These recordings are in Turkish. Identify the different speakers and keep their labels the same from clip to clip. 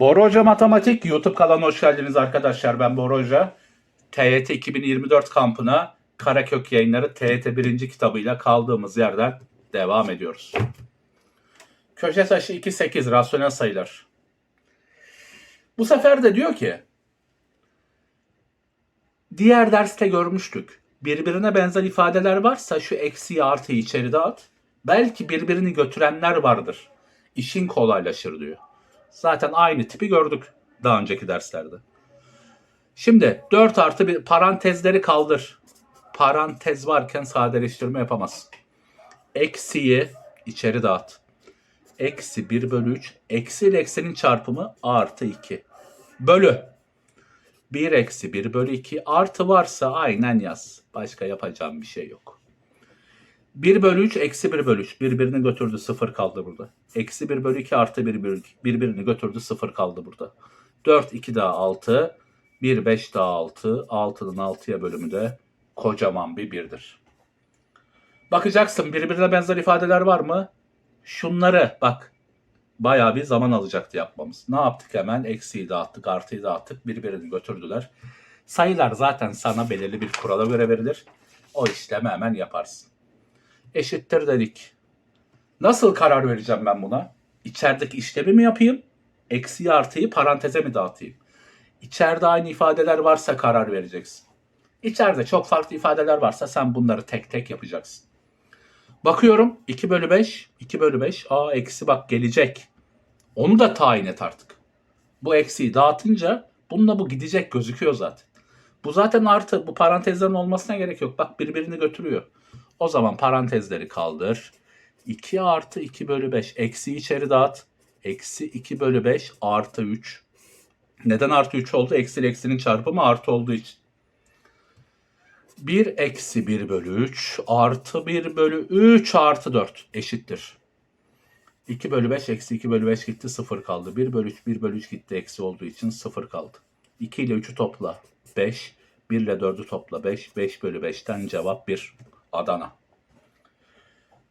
Speaker 1: Bora Hoca Matematik YouTube kanalına hoş geldiniz arkadaşlar. Ben Bora Hoca. TYT 2024 kampına Karakök yayınları TYT 1. kitabıyla kaldığımız yerden devam ediyoruz. Köşe taşı 2-8 rasyonel sayılar. Bu sefer de diyor ki diğer derste görmüştük. Birbirine benzer ifadeler varsa şu eksiği artıyı içeri at. Belki birbirini götürenler vardır. İşin kolaylaşır diyor. Zaten aynı tipi gördük daha önceki derslerde. Şimdi 4 artı bir parantezleri kaldır. Parantez varken sadeleştirme yapamazsın. Eksiyi içeri dağıt. Eksi 1 bölü 3. Eksi ile eksinin çarpımı artı 2. Bölü. 1 eksi 1 bölü 2. Artı varsa aynen yaz. Başka yapacağım bir şey yok. 1 bölü 3 eksi 1 bölü 3. Birbirini götürdü 0 kaldı burada. Eksi 1 bölü 2 artı 1 bölü 2. Birbirini götürdü 0 kaldı burada. 4 2 daha 6. 1 5 daha 6. 6'nın 6'ya bölümü de kocaman bir birdir. Bakacaksın birbirine benzer ifadeler var mı? Şunları bak bayağı bir zaman alacaktı yapmamız. Ne yaptık hemen? Eksiyi dağıttık, artıyı dağıttık. Birbirini götürdüler. Sayılar zaten sana belirli bir kurala göre verilir. O işlemi hemen yaparsın. Eşittir dedik. Nasıl karar vereceğim ben buna? İçerideki işlemi mi yapayım? Eksiyi artıyı paranteze mi dağıtayım? İçeride aynı ifadeler varsa karar vereceksin. İçeride çok farklı ifadeler varsa sen bunları tek tek yapacaksın. Bakıyorum 2 bölü 5, 2 bölü 5. Aa eksi bak gelecek. Onu da tayin et artık. Bu eksiyi dağıtınca bununla bu gidecek gözüküyor zaten. Bu zaten artı. Bu parantezlerin olmasına gerek yok. Bak birbirini götürüyor. O zaman parantezleri kaldır. 2 artı 2 bölü 5. Eksi içeri dağıt. Eksi 2 bölü 5 artı 3. Neden artı 3 oldu? Eksi ile eksinin çarpımı artı olduğu için. 1 eksi 1 bölü 3 artı 1 bölü 3 artı 4 eşittir. 2 bölü 5 eksi 2 bölü 5 gitti 0 kaldı. 1 bölü 3 1 bölü 3 gitti eksi olduğu için 0 kaldı. 2 ile 3'ü topla 5. 1 ile 4'ü topla 5. 5 bölü 5'ten cevap 1. Adana.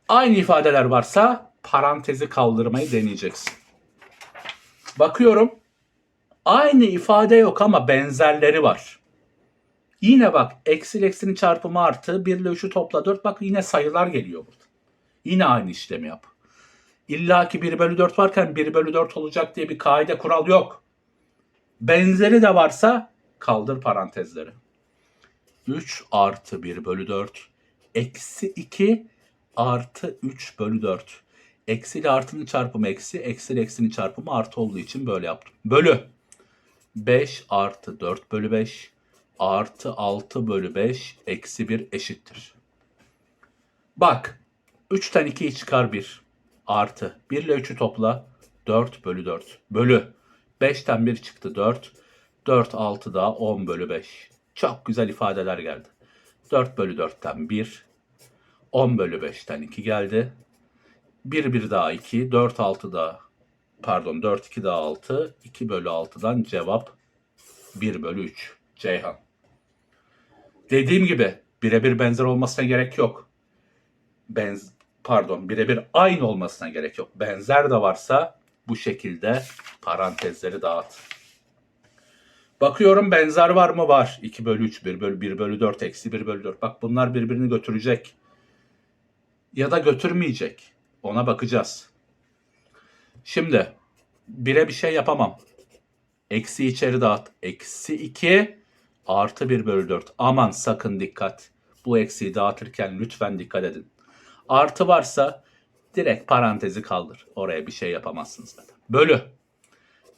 Speaker 1: Aynı ifadeler varsa parantezi kaldırmayı deneyeceksin. Bakıyorum. Aynı ifade yok ama benzerleri var. Yine bak eksi eksinin çarpımı artı 1 ile 3'ü topla 4 bak yine sayılar geliyor burada. Yine aynı işlemi yap. İlla ki 1 bölü 4 varken 1 bölü 4 olacak diye bir kaide kural yok. Benzeri de varsa kaldır parantezleri. 3 artı 1 bölü 4 eksi 2 artı 3 bölü 4. Eksi ile artının çarpımı eksi, eksi ile eksinin çarpımı artı olduğu için böyle yaptım. Bölü 5 artı 4 bölü 5 artı 6 bölü 5 eksi 1 eşittir. Bak 3'ten 2'yi çıkar 1 artı 1 ile 3'ü topla 4 bölü 4 bölü 5'ten 1 çıktı 4 4 6 daha 10 bölü 5 çok güzel ifadeler geldi 4 bölü 4'ten 1 10 bölü 5'ten 2 geldi 1 1 daha 2 4 6 daha pardon 4 2 daha 6 2 bölü 6'dan cevap 1 bölü 3 Ceyhan. Dediğim gibi birebir benzer olmasına gerek yok. Benz pardon birebir aynı olmasına gerek yok. Benzer de varsa bu şekilde parantezleri dağıt. Bakıyorum benzer var mı? Var. 2 bölü 3, 1 bölü 1 bölü 4, eksi 1 bölü 4. Bak bunlar birbirini götürecek. Ya da götürmeyecek. Ona bakacağız. Şimdi 1'e bir şey yapamam. Eksi içeri dağıt. Eksi 2 artı 1 bölü 4. Aman sakın dikkat. Bu eksiği dağıtırken lütfen dikkat edin. Artı varsa direkt parantezi kaldır. Oraya bir şey yapamazsınız zaten. Bölü.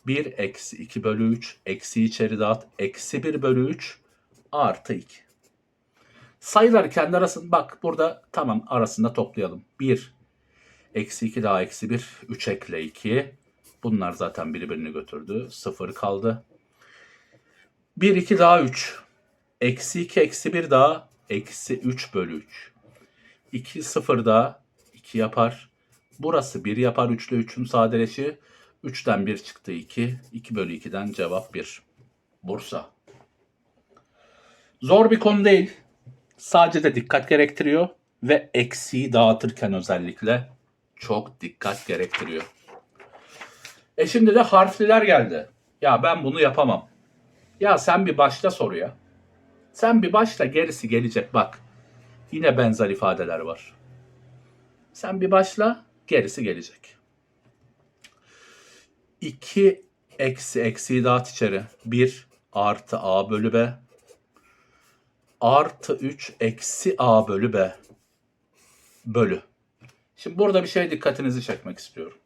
Speaker 1: 1 eksi 2 bölü 3. Eksi içeri dağıt. Eksi 1 bölü 3 artı 2. Sayıları kendi arasında bak burada tamam arasında toplayalım. 1 eksi 2 daha eksi 1 3 ekle 2 Bunlar zaten birbirini götürdü. 0 kaldı. 1, 2 daha 3. Eksi 2, eksi 1 daha eksi 3 bölü 3. 2, 0 daha 2 yapar. Burası 1 yapar 3 ile 3'ün sadeleşi. 3'ten 1 çıktı 2. 2 bölü 2'den cevap 1. Bursa. Zor bir konu değil. Sadece de dikkat gerektiriyor. ve eksiği dağıtırken özellikle çok dikkat gerektiriyor. E şimdi de harfliler geldi. Ya ben bunu yapamam. Ya sen bir başla soruya. Sen bir başla gerisi gelecek bak. Yine benzer ifadeler var. Sen bir başla gerisi gelecek. 2 eksi eksiği dağıt içeri. 1 artı a bölü b. Artı 3 eksi a bölü b. Bölü. Şimdi burada bir şey dikkatinizi çekmek istiyorum.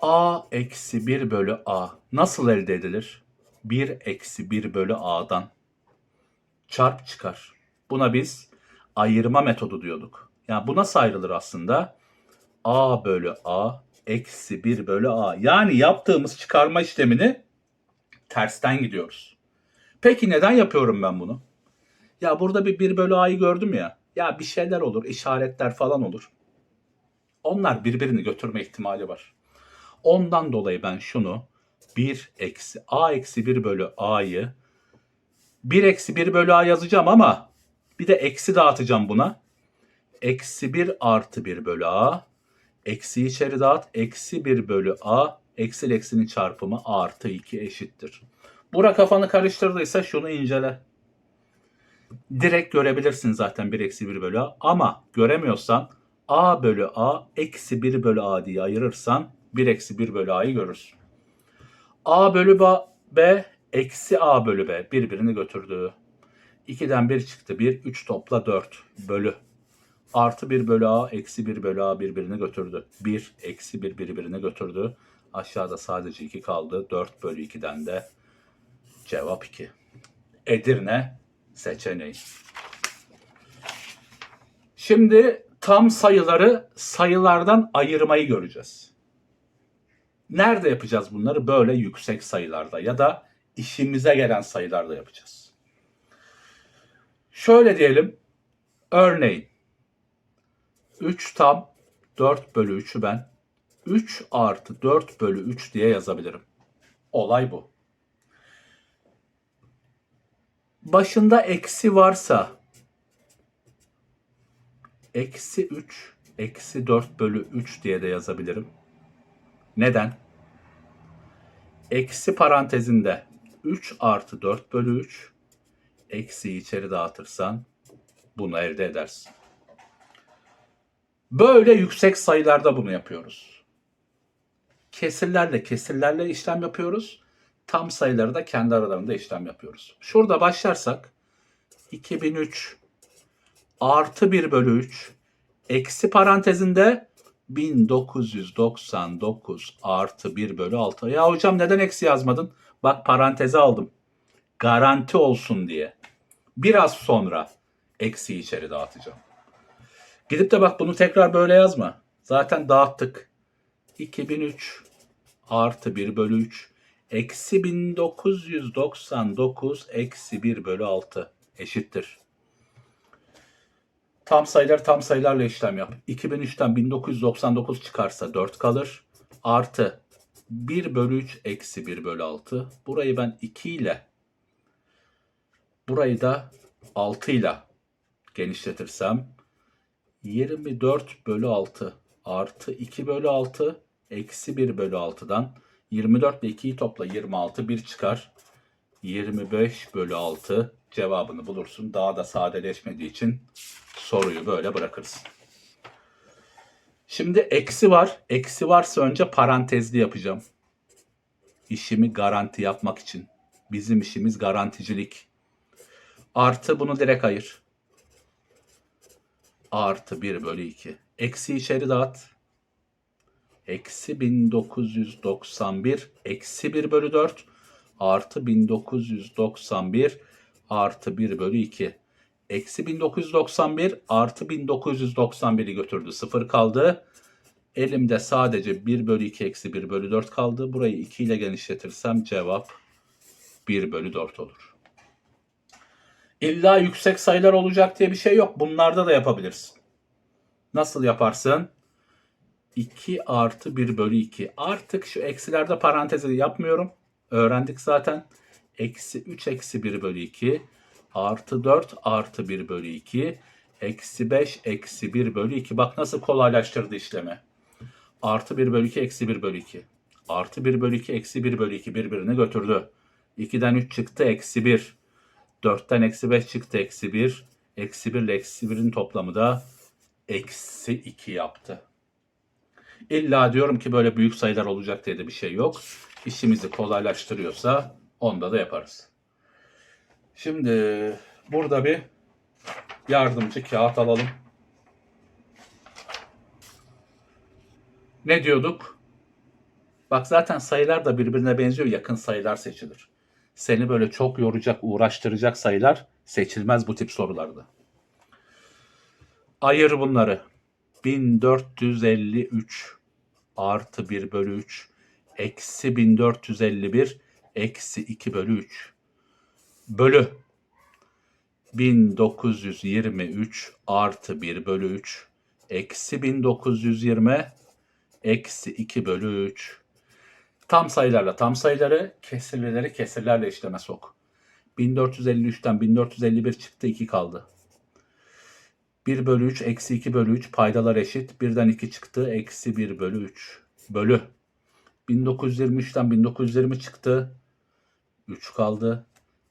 Speaker 1: a eksi 1 bölü a nasıl elde edilir? 1 eksi 1 bölü a'dan çarp çıkar. Buna biz ayırma metodu diyorduk. Yani bu nasıl ayrılır aslında? a bölü a eksi 1 bölü a. Yani yaptığımız çıkarma işlemini tersten gidiyoruz. Peki neden yapıyorum ben bunu? Ya burada bir 1 bölü a'yı gördüm ya. Ya bir şeyler olur, işaretler falan olur. Onlar birbirini götürme ihtimali var. Ondan dolayı ben şunu 1 eksi a eksi 1 bölü a'yı 1 eksi 1 bölü a yazacağım ama bir de eksi dağıtacağım buna. Eksi 1 artı 1 bölü a. Eksi içeri dağıt. Eksi 1 bölü a. Eksi ile eksinin çarpımı artı 2 eşittir. Bura kafanı karıştırdıysa şunu incele. Direkt görebilirsin zaten 1 eksi 1 bölü a. Ama göremiyorsan a bölü a eksi 1 bölü a diye ayırırsan 1 eksi 1 bölü a'yı görürsün. a bölü b, b eksi a bölü b birbirini götürdü. 2'den 1 çıktı 1. 3 topla 4 bölü. Artı 1 bölü a eksi 1 bölü a birbirini götürdü. 1 eksi 1 birbirini götürdü. Aşağıda sadece 2 kaldı. 4 bölü 2'den de cevap 2. Edirne seçeneği. Şimdi tam sayıları sayılardan ayırmayı göreceğiz. Nerede yapacağız bunları? Böyle yüksek sayılarda ya da işimize gelen sayılarda yapacağız. Şöyle diyelim. Örneğin 3 tam 4 bölü 3'ü ben 3 artı 4 bölü 3 diye yazabilirim. Olay bu. Başında eksi varsa eksi 3 eksi 4 bölü 3 diye de yazabilirim. Neden? Eksi parantezinde 3 artı 4 bölü 3 eksiyi içeri dağıtırsan bunu elde edersin. Böyle yüksek sayılarda bunu yapıyoruz. Kesirlerle kesirlerle işlem yapıyoruz. Tam sayıları da kendi aralarında işlem yapıyoruz. Şurada başlarsak 2003 artı 1 bölü 3 eksi parantezinde 1999 artı 1 bölü 6. Ya hocam neden eksi yazmadın? Bak paranteze aldım. Garanti olsun diye. Biraz sonra eksi içeri dağıtacağım. Gidip de bak bunu tekrar böyle yazma. Zaten dağıttık. 2003 artı 1 bölü 3 eksi 1999 eksi 1 bölü 6 eşittir. Tam sayılar tam sayılarla işlem yap. 2003'ten 1999 çıkarsa 4 kalır. Artı 1 bölü 3 eksi 1 bölü 6. Burayı ben 2 ile burayı da 6 ile genişletirsem 24 bölü 6 artı 2 bölü 6 eksi 1 bölü 6'dan 24 ile 2'yi topla 26 1 çıkar. 25 bölü 6 cevabını bulursun. Daha da sadeleşmediği için soruyu böyle bırakırsın. Şimdi eksi var. Eksi varsa önce parantezli yapacağım. İşimi garanti yapmak için. Bizim işimiz garanticilik. Artı bunu direkt ayır. Artı 1 bölü 2. Eksi içeri dağıt. Eksi 1991 eksi 1 bölü 4 artı 1991 artı 1 bölü 2. Eksi 1991 artı 1991'i götürdü. 0 kaldı. Elimde sadece 1 bölü 2 eksi 1 bölü 4 kaldı. Burayı 2 ile genişletirsem cevap 1 bölü 4 olur. İlla yüksek sayılar olacak diye bir şey yok. Bunlarda da yapabilirsin. Nasıl yaparsın? 2 artı 1 bölü 2. Artık şu eksilerde parantezi yapmıyorum. Öğrendik zaten. Eksi 3 eksi 1 bölü 2 artı 4 artı 1 bölü 2 Eksi 5 eksi 1 bölü 2. Bak nasıl kolaylaştırdı işlemi. Artı 1 bölü 2 eksi 1 bölü 2. Artı 1 bölü 2 eksi 1 bölü 2 birbirini götürdü. 2'den 3 çıktı eksi 1. 4'ten eksi 5 çıktı eksi 1. Eksi 1 ile eksi 1'in toplamı da eksi 2 yaptı. İlla diyorum ki böyle büyük sayılar olacak diye de bir şey yok. İşimizi kolaylaştırıyorsa onda da yaparız. Şimdi burada bir yardımcı kağıt alalım. Ne diyorduk? Bak zaten sayılar da birbirine benziyor. Yakın sayılar seçilir. Seni böyle çok yoracak, uğraştıracak sayılar seçilmez bu tip sorularda. Ayır bunları. 1453 artı 1 bölü 3 eksi 1451 eksi 2 bölü 3 bölü 1923 artı 1 bölü 3 eksi 1920 eksi 2 bölü 3 tam sayılarla tam sayıları kesirleri kesirlerle işleme sok. 1453'ten 1451 çıktı 2 kaldı. 1 bölü 3 eksi 2 bölü 3 paydalar eşit. 1'den 2 çıktı. Eksi 1 bölü 3 bölü. 1923'ten 1920 çıktı. 3 kaldı.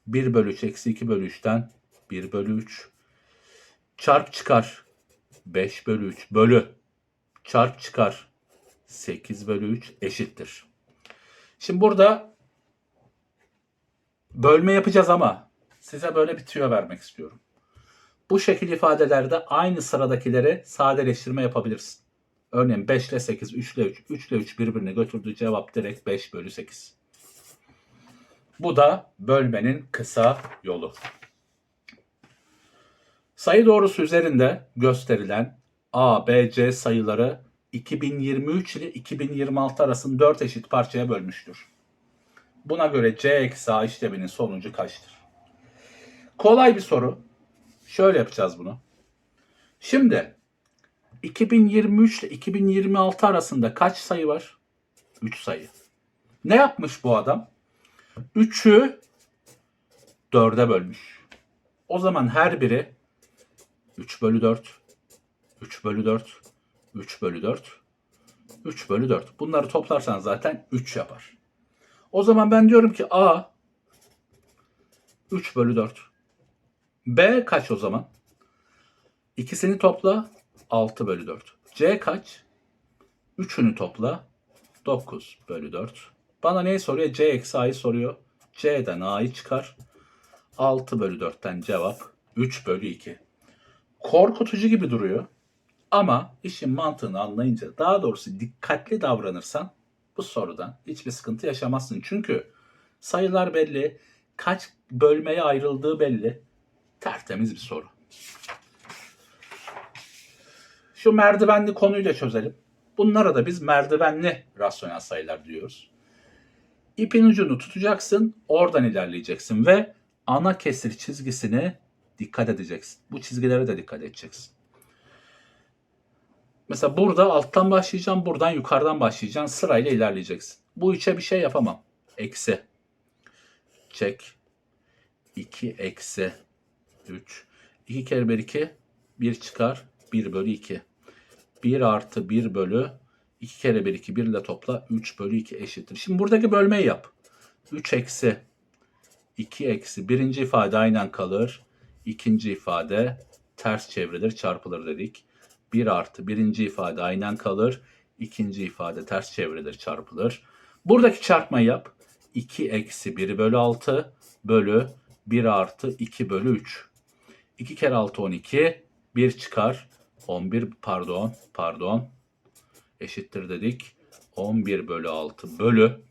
Speaker 1: 1 bölü 3 eksi 2 bölü 3'ten 1 bölü 3. Çarp çıkar. 5 bölü 3 bölü. Çarp çıkar. 8 bölü 3 eşittir. Şimdi burada bölme yapacağız ama size böyle bir tüyo vermek istiyorum. Bu şekil ifadelerde aynı sıradakileri sadeleştirme yapabilirsin. Örneğin 5 ile 8, 3 ile 3, 3 ile 3 birbirine götürdüğü cevap direkt 5 bölü 8. Bu da bölmenin kısa yolu. Sayı doğrusu üzerinde gösterilen A, B, C sayıları 2023 ile 2026 arasında 4 eşit parçaya bölmüştür. Buna göre C eksi A işleminin sonucu kaçtır? Kolay bir soru. Şöyle yapacağız bunu. Şimdi 2023 ile 2026 arasında kaç sayı var? 3 sayı. Ne yapmış bu adam? 3'ü 4'e bölmüş. O zaman her biri 3 bölü 4, 3 bölü 4, 3 bölü 4, 3 bölü 4. Bunları toplarsan zaten 3 yapar. O zaman ben diyorum ki A 3 bölü 4. B kaç o zaman? İkisini topla 6 bölü 4. C kaç? Üçünü topla 9 bölü 4. Bana neyi soruyor? C eksi A'yı soruyor. C'den A'yı çıkar. 6 bölü 4'ten cevap 3 bölü 2. Korkutucu gibi duruyor. Ama işin mantığını anlayınca daha doğrusu dikkatli davranırsan bu sorudan hiçbir sıkıntı yaşamazsın. Çünkü sayılar belli, kaç bölmeye ayrıldığı belli. Tertemiz bir soru. Şu merdivenli konuyu da çözelim. Bunlara da biz merdivenli rasyonel sayılar diyoruz. İpin ucunu tutacaksın, oradan ilerleyeceksin ve ana kesir çizgisine dikkat edeceksin. Bu çizgilere de dikkat edeceksin. Mesela burada alttan başlayacağım, buradan yukarıdan başlayacağım. Sırayla ilerleyeceksin. Bu üçe bir şey yapamam. Eksi. Çek. 2 eksi 3. 2 kere 1 2. 1 çıkar. 1 bölü 2. 1 artı 1 bölü 2 kere 1 2 1 ile topla 3 bölü 2 eşittir. Şimdi buradaki bölmeyi yap. 3 eksi 2 eksi birinci ifade aynen kalır. İkinci ifade ters çevrilir çarpılır dedik. 1 artı birinci ifade aynen kalır. İkinci ifade ters çevrilir çarpılır. Buradaki çarpmayı yap. 2 eksi 1 bölü 6 bölü 1 artı 2 bölü 3. 2 kere 6 12. 1 çıkar. 11 pardon pardon eşittir dedik. 11 bölü 6 bölü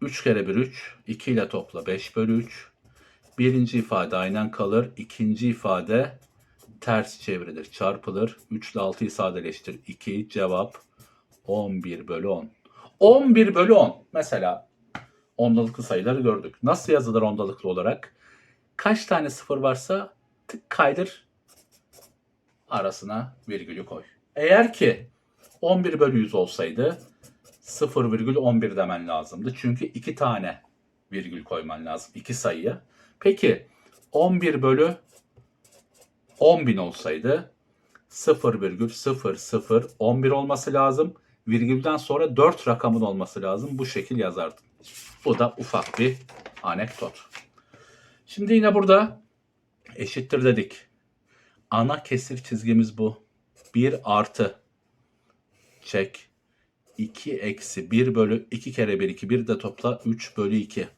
Speaker 1: 3 kere 1 3. 2 ile topla 5 bölü 3. Birinci ifade aynen kalır. İkinci ifade ters çevrilir, çarpılır. 3 ile 6'yı sadeleştir. 2 cevap 11 bölü 10. 11 bölü 10. Mesela ondalıklı sayıları gördük. Nasıl yazılır ondalıklı olarak? Kaç tane sıfır varsa tık kaydır arasına virgülü koy. Eğer ki 11 bölü 100 olsaydı 0,11 demen lazımdı. Çünkü iki tane virgül koyman lazım. iki sayıya. Peki 11 bölü 10.000 olsaydı 0,0011 olması lazım. Virgülden sonra 4 rakamın olması lazım. Bu şekil yazardım. Bu da ufak bir anekdot. Şimdi yine burada eşittir dedik. Ana kesir çizgimiz bu. 1 artı çek 2 eksi 1 bölü 2 kere 1 2 1 de topla 3 bölü 2.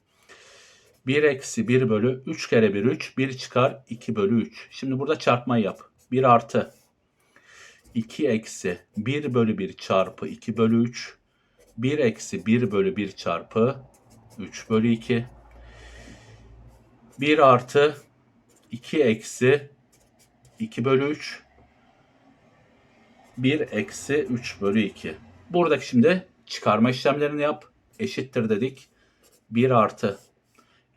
Speaker 1: 1 eksi 1 bölü 3 kere 1 3 1 çıkar 2 bölü 3. Şimdi burada çarpmayı yap. 1 artı 2 eksi 1 bölü 1 çarpı 2 bölü 3. 1 eksi 1 bölü 1 çarpı 3 bölü 2. 1 artı 2 eksi 2 bölü 3. 1 eksi 3 bölü 2. Buradaki şimdi çıkarma işlemlerini yap. Eşittir dedik. 1 artı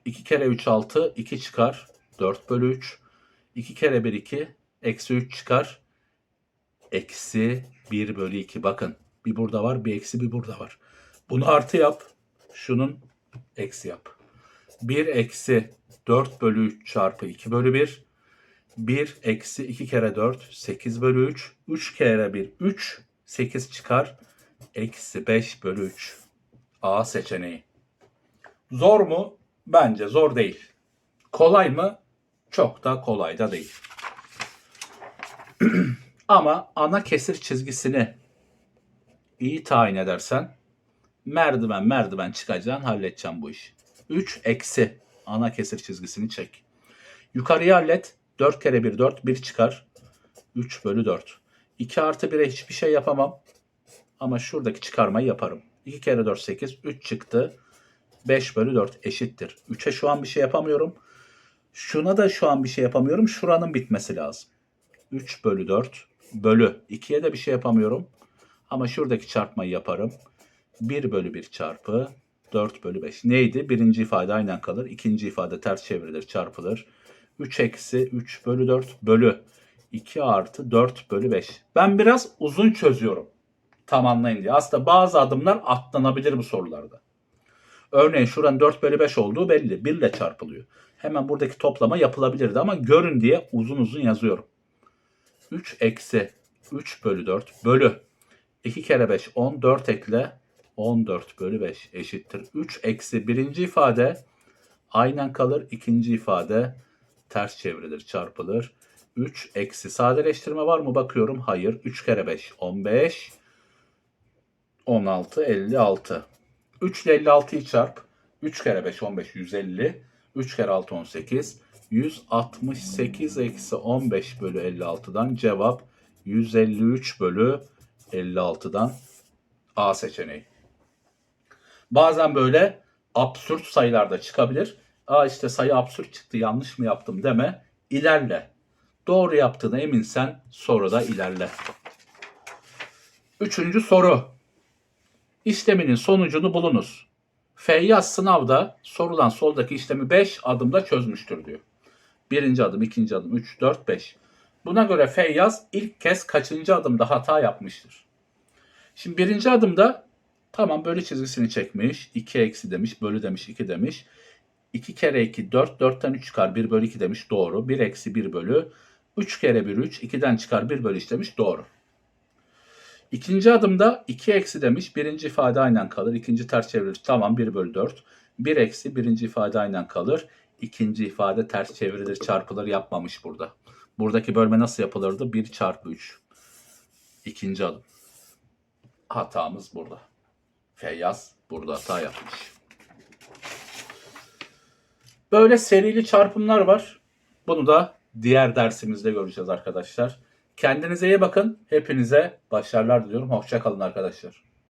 Speaker 1: 2 kere 3 6 2 çıkar. 4 bölü 3. 2 kere 1 2 eksi 3 çıkar. Eksi 1 bölü 2 bakın. Bir burada var bir eksi bir burada var. Bunu artı yap. Şunun eksi yap. 1 eksi 4 bölü 3 çarpı 2 bölü 1. 1 eksi 2 kere 4 8 bölü 3. 3 kere 1 3 8 çıkar. Eksi 5 bölü 3. A seçeneği. Zor mu? Bence zor değil. Kolay mı? Çok da kolay da değil. Ama ana kesir çizgisini iyi tayin edersen merdiven merdiven çıkacaksın halledeceksin bu işi. 3 eksi ana kesir çizgisini çek. Yukarıya hallet. 4 kere 1 4 1 çıkar. 3 bölü 4. 2 artı 1'e hiçbir şey yapamam. Ama şuradaki çıkarmayı yaparım. 2 kere 4 8 3 çıktı. 5 bölü 4 eşittir. 3'e şu an bir şey yapamıyorum. Şuna da şu an bir şey yapamıyorum. Şuranın bitmesi lazım. 3 bölü 4 bölü 2'ye de bir şey yapamıyorum. Ama şuradaki çarpmayı yaparım. 1 bölü 1 çarpı 4 bölü 5. Neydi? Birinci ifade aynen kalır. İkinci ifade ters çevrilir, çarpılır. 3 eksi 3 bölü 4 bölü 2 artı 4 bölü 5. Ben biraz uzun çözüyorum. Tam anlayın diye. Aslında bazı adımlar atlanabilir bu sorularda. Örneğin şuranın 4 bölü 5 olduğu belli. 1 ile çarpılıyor. Hemen buradaki toplama yapılabilirdi ama görün diye uzun uzun yazıyorum. 3 eksi 3 bölü 4 bölü 2 kere 5 10 4 ekle 14 bölü 5 eşittir. 3 eksi birinci ifade aynen kalır. ikinci ifade ters çevrilir çarpılır. 3 eksi sadeleştirme var mı bakıyorum. Hayır. 3 kere 5 15 16 56. 3 ile 56'yı çarp. 3 kere 5 15 150. 3 kere 6 18. 168 eksi 15 bölü 56'dan cevap 153 bölü 56'dan A seçeneği. Bazen böyle absürt sayılar da çıkabilir. Aa işte sayı absürt çıktı yanlış mı yaptım deme. İlerle. Doğru yaptığına eminsen soruda ilerle. Üçüncü soru. İşleminin sonucunu bulunuz. Feyyaz sınavda sorulan soldaki işlemi 5 adımda çözmüştür diyor. Birinci adım, ikinci adım, 3, 4, 5. Buna göre Feyyaz ilk kez kaçıncı adımda hata yapmıştır? Şimdi birinci adımda tamam bölü çizgisini çekmiş. 2 eksi demiş, bölü demiş, 2 demiş. 2 kere 2 4, 4'ten 3 çıkar 1 bölü 2 demiş doğru. 1 eksi 1 bölü 3 kere 1 3, 2'den çıkar 1 bölü 3 demiş doğru. İkinci adımda 2 eksi demiş. Birinci ifade aynen kalır. İkinci ters çevrilir. Tamam 1 bölü 4. 1 eksi birinci ifade aynen kalır. İkinci ifade ters çevrilir çarpılır yapmamış burada. Buradaki bölme nasıl yapılırdı? 1 çarpı 3. İkinci adım. Hatamız burada. Feyyaz burada hata yapmış. Böyle serili çarpımlar var. Bunu da diğer dersimizde göreceğiz arkadaşlar. Kendinize iyi bakın. Hepinize başarılar diliyorum. Hoşça kalın arkadaşlar.